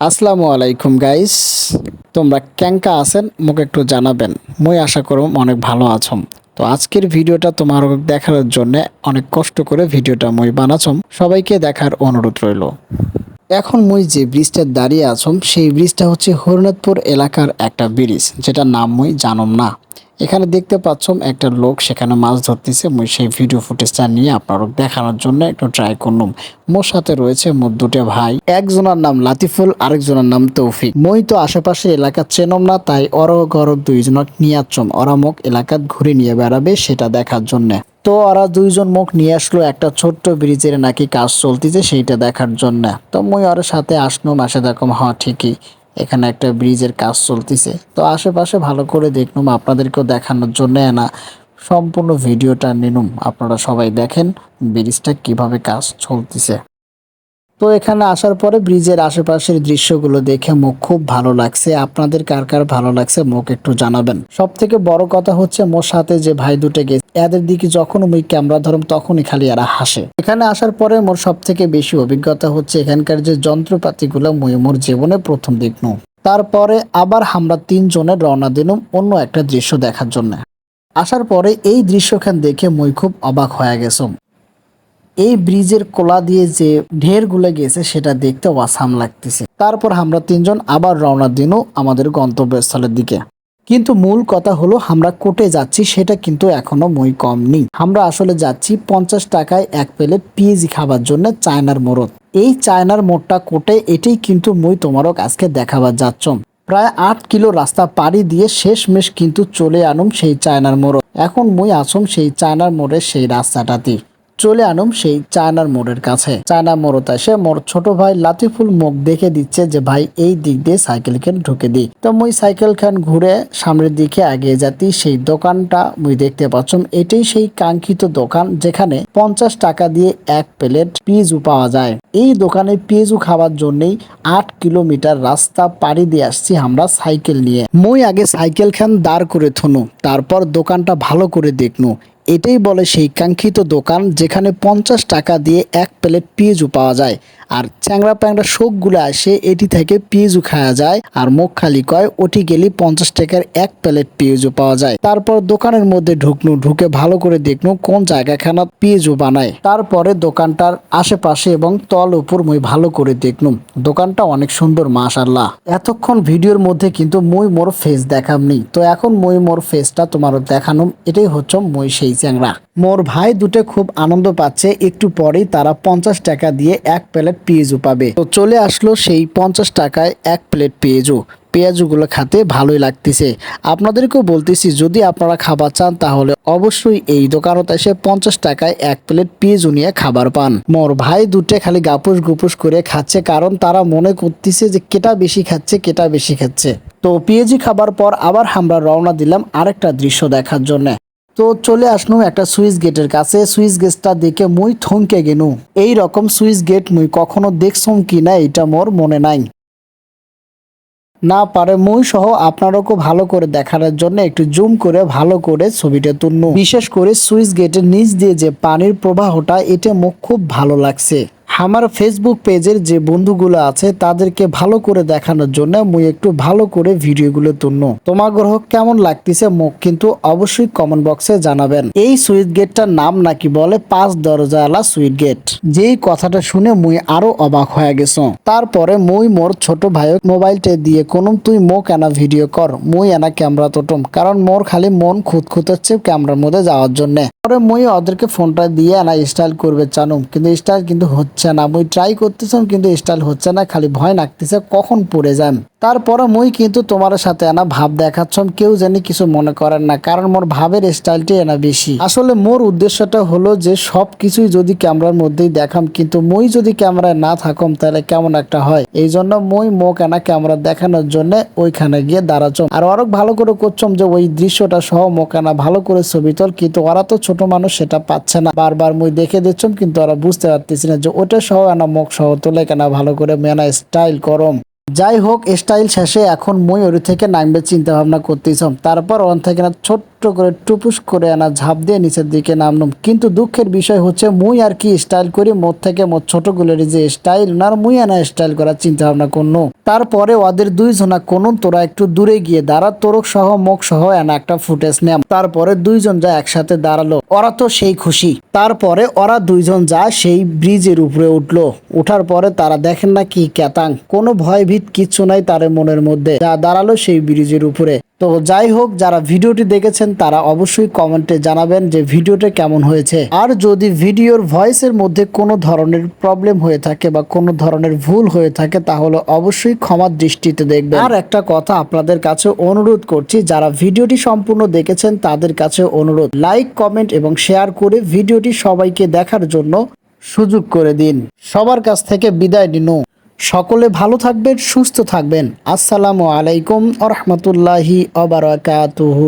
আসসালামু আলাইকুম গাইস তোমরা ক্যাঙ্কা আছেন? মোক একটু জানাবেন। মই আশা করুম অনেক ভালো আছম। তো আজকের ভিডিওটা তোমার দেখার জন্য অনেক কষ্ট করে ভিডিওটা মই বানাছম। সবাইকে দেখার অনুরোধ রইল। এখন মুই যে ব্রিজটা দাঁড়িয়ে আছম, সেই ব্রিজটা হচ্ছে হরিনাথপুর এলাকার একটা ব্রিজ, যেটার নাম মুই জানম না। এখানে দেখতে পাচ্ছম একটা লোক সেখানে মাছ ধরতেছে মুই সেই ভিডিও ফুটেজটা নিয়ে আপনারও দেখানোর জন্য একটু ট্রাই করলাম। মোর সাথে রয়েছে মোর দুটো ভাই। একজনের নাম লাতিফুল, আরেকজনের নাম তৌফিক। মই তো আশেপাশে এলাকা চেনম না, তাই অরগ গরব দুইজনক নিয়ে আসছম। ওরা মোক এলাকাত ঘুরে নিয়ে বেড়াবে সেটা দেখার জন্য। তো ওরা দুইজন মুখ নিয়ে আসলো একটা ছোট্ট ব্রিজের নাকি কাজ চলতেছে সেইটা দেখার জন্য। তো মই ওর সাথে আসলো মাসে দেখম হ্যাঁ ঠিকই। এখানে একটা ব্রিজের কাজ চলতেছে। তো আশেপাশে ভালো করে দেখলুম আপনাদেরকেও দেখানোর জন্য না, সম্পূর্ণ ভিডিওটা নিনুম। আপনারা সবাই দেখেন ব্রিজটা কীভাবে কাজ চলতেছে। তো এখানে আসার পরে ব্রিজের আশেপাশের দৃশ্যগুলো দেখে মুখ খুব ভালো লাগছে। আপনাদের কার কার ভালো লাগছে মুখ একটু জানাবেন। সব থেকে বড় কথা হচ্ছে মোর সাথে যে ভাই দুটো গেছে, এদের দিকে যখন মুই ক্যামেরা ধরম তখনই খালি এরা হাসে। এখানে আসার পরে মোর সব থেকে বেশি অভিজ্ঞতা হচ্ছে এখানকার যে যন্ত্রপাতিগুলো মুই মোর জীবনে প্রথম দেখনু। তারপরে আবার আমরা তিনজনে রওনা দিলাম অন্য একটা দৃশ্য দেখার জন্য। আসার পরে এই দৃশ্যখান দেখে মুই খুব অবাক হয়ে গেছম এই ব্রিজের কোলা দিয়ে যে ঢেরগুলো গেছে, সেটা দেখতে ওয়াসাম লাগতেছে। তারপর আমরা তিনজন আবার রওনা দিনও আমাদের গন্তব্যস্থলের দিকে। কিন্তু মূল কথা হলো আমরা কোটে যাচ্ছি, সেটা কিন্তু এখনও মই কম নেই। আমরা আসলে যাচ্ছি পঞ্চাশ টাকায় এক প্লেট পিএজি খাবার জন্য চায়নার মোড়ত। এই চায়নার মোড়টা কোটে এটাই কিন্তু মই তোমারও আজকে দেখাবার যাচ্ছম প্রায় আট কিলো রাস্তা পাড়ি দিয়ে শেষমেশ কিন্তু চলে আনুম সেই চায়নার মোড় এখন মই আসুম সেই চায়নার মোড়ের সেই রাস্তাটাতে চলে আনুম সেই চায়নার মোড়ের কাছে। চায়না মোড়তে এসে মোর ছোট ভাই লাতিফুল মুখ দেখে দিচ্ছে যে, ভাই, এই দিক দিয়ে সাইকেল খান ঢুকে দিই তো মুই সাইকেল খান ঘুরে সামনের দিকে এগিয়ে যাতি সেই দোকানটা মুই দেখতে পাচ্ছম। এটাই সেই কাঙ্ক্ষিত দোকান যেখানে পঞ্চাশ টাকা দিয়ে এক প্লেট পিজু পাওয়া যায়। এই দোকানে পিজু খাওয়ার জন্যই আট কিলোমিটার রাস্তা পাড়ি দিয়ে আসছি আমরা সাইকেল নিয়ে। মুই আগে সাইকেল খান দাঁড় করে থনু, তারপর দোকানটা ভালো করে দেখনু। এটাই বলে সেই কাঙ্ক্ষিত দোকান যেখানে পঞ্চাশ টাকা দিয়ে এক প্লেট পিঁজু পাওয়া যায়। আর চ্যাংরা প্যাংরা শোকগুলো আসে, এটি থেকে পিঁজু খাওয়া যায়। আর মুখ খালি কয়, ওটি গেলি পঞ্চাশ টাকার এক প্লেট পিঁজু পাওয়া যায়। তারপর দোকানের মধ্যে ঢুকনু, ঢুকে ভালো করে দেখনু কোন জায়গাখানা পিঁজু বানায়। তারপরে দোকানটার আশেপাশে এবং তল উপর মই ভালো করে দেখনুম দোকানটা অনেক সুন্দর মাশাল্লাহ এতক্ষণ ভিডিওর মধ্যে কিন্তু মই মোর ফেস দেখামনি। তো এখন মই মোর ফেসটা তোমার দেখানুম। এটাই হচ্ছে মই সেই চ্যাংরা। মোর ভাই দুটো খুব আনন্দ পাচ্ছে, একটু পরেই তারা পঞ্চাশ টাকা দিয়ে এক প্লেট পেঁয়াজু পাবে। তো চলে আসলো সেই পঞ্চাশ টাকায় এক প্লেট পেঁয়াজু। পেঁয়াজুগুলো খাতে ভালোই লাগতেছে। আপনাদেরকেও বলতেছি, যদি আপনারা খাবার চান তাহলে অবশ্যই এই দোকানত এসে পঞ্চাশ টাকায় এক প্লেট পেঁয়াজু নিয়ে খাবার পান। মোর ভাই দুটে খালি গাপুস গুপুস করে খাচ্ছে, কারণ তারা মনে করতেছে যে কেটা বেশি খাচ্ছে, কেটা বেশি খাচ্ছে। তো পেঁয়াজি খাবার পর আবার আমরা রওনা দিলাম আরেকটা দৃশ্য দেখার জন্য। তো চলে আসনু একটা সুইচ গেটের কাছে। সুইচ গেটটা দেখে মুই থমকে গেনু এই রকম সুইচ গেট মুই কখনো দেখছম কি না, এটা মোর মনে নাই। না পারে মুই সহ আপনারও ভালো করে দেখানোর জন্য একটু জুম করে ভালো করে ছবিটা তুলনু বিশেষ করে সুইচ গেটের নিচ দিয়ে যে পানির প্রবাহটা, এটা মুখ খুব ভালো লাগছে। আমার ফেসবুক পেজের যে বন্ধুগুলো আছে, তাদেরকে ভালো করে দেখানোর জন্য মুই একটু ভালো করে ভিডিওগুলো তুলন। তোমার গ্রহ কেমন লাগতেছে মুখ কিন্তু অবশ্যই কমেন্ট বক্সে জানাবেন। এই সুইট গেটটার নাম নাকি বলে পাঁচ দরজাওয়ালা সুইট গেট। যেই কথাটা শুনে মুই আরও অবাক হয়ে গেছ। তারপরে মুই মোর ছোট ভাইয়ের মোবাইলটা দিয়ে কোন তুই মোক এনা ভিডিও কর, মুই এনা ক্যামেরা তোটম, কারণ মোর খালি মন খুঁত খুঁত হচ্ছে ক্যামেরার মধ্যে যাওয়ার জন্য। পরে মুই ওদেরকে ফোনটা দিয়ে এনা স্টাইল করবে চানুম কিন্তু স্টাইল কিন্তু হচ্ছে না। মুই ট্রাই করতেছিলাম, কিন্তু স্টাইল হচ্ছে না, খালি ভয় লাগতেছে কখন পড়ে যান তারপরে মুই কিন্তু তোমার সাথে এনা ভাব দেখাচ্ছম কেউ জানি কিছু মনে করেন না, কারণ মোর ভাবের স্টাইলটি এনা বেশি। আসলে মোর উদ্দেশ্যটা হলো যে সব কিছুই যদি ক্যামেরার মধ্যেই দেখাম, কিন্তু মুই যদি ক্যামেরায় না থাকম, তাহলে কেমন একটা হয়? এই জন্য মুই মোক এনা ক্যামেরা দেখানোর জন্য ওইখানে গিয়ে দাঁড়াচ্ছম আর অনেক ভালো করে করছম যে, ওই দৃশ্যটা সহ মোক এনা ভালো করে ছবি তোল, কিন্তু ওরা তো ছোট মানুষ, সেটা পাচ্ছে না। বারবার মুই দেখে দিচ্ছম কিন্তু ওরা বুঝতে পারতেছি না যে ওটা সহ আনা মুখ সহ তোলে কেন ভালো করে মেনা স্টাইল করম যাই হোক স্টাইল শেষে এখন মই ওর থেকে নামবে চিন্তা ভাবনা করতেছিলাম তারপর ওখান থেকে না ছোট্ট করে টুপুস করে আনা ঝাঁপ দিয়ে নিচের দিকে নামলাম। কিন্তু দুঃখের বিষয় হচ্ছে, মুই আর কি স্টাইল করি? মোর থেকে মোর ছোটগুলোর যে স্টাইল না মুই আনা স্টাইল করার চিন্তা ভাবনা করল তারপরে ওদের দুইজনা কোন তোরা একটু দূরে গিয়ে দাঁড়া, তোরক সহ মুখ সহ, এনা একটা ফুটেজ নেম। তারপরে দুইজন যা একসাথে দাঁড়াল, ওরা তো সেই খুশি। তারপরে ওরা দুইজন যা সেই ব্রিজের উপরে উঠল। উঠার পরে তারা দেখেন না কি ক্যাতাং। কোনো ভয়ভীত কিচ্ছু নাই তার মনের মধ্যে। যা দাঁড়াল সেই ব্রিজের উপরে। তো যাই হোক, যারা ভিডিওটি দেখেছেন, তারা অবশ্যই কমেন্টে জানাবেন যে ভিডিওটা কেমন হয়েছে। আর যদি ভিডিওর ভয়েসের মধ্যে কোনো ধরনের প্রবলেম হয়ে থাকে বা কোনো ধরনের ভুল হয়ে থাকে, তাহলে অবশ্যই ক্ষমার দৃষ্টিতে দেখবেন। আর একটা কথা আপনাদের কাছে অনুরোধ করছি, যারা ভিডিওটি সম্পূর্ণ দেখেছেন, তাদের কাছে অনুরোধ, লাইক, কমেন্ট এবং শেয়ার করে ভিডিওটি সবাইকে দেখার জন্য সুযোগ করে দিন। সবার কাছ থেকে বিদায় নিন। সকলে ভালো থাকবেন সুস্থ থাকবেন। আসসালামু আলাইকুম আ রহমতুল্লাহি অবরাকাতুহু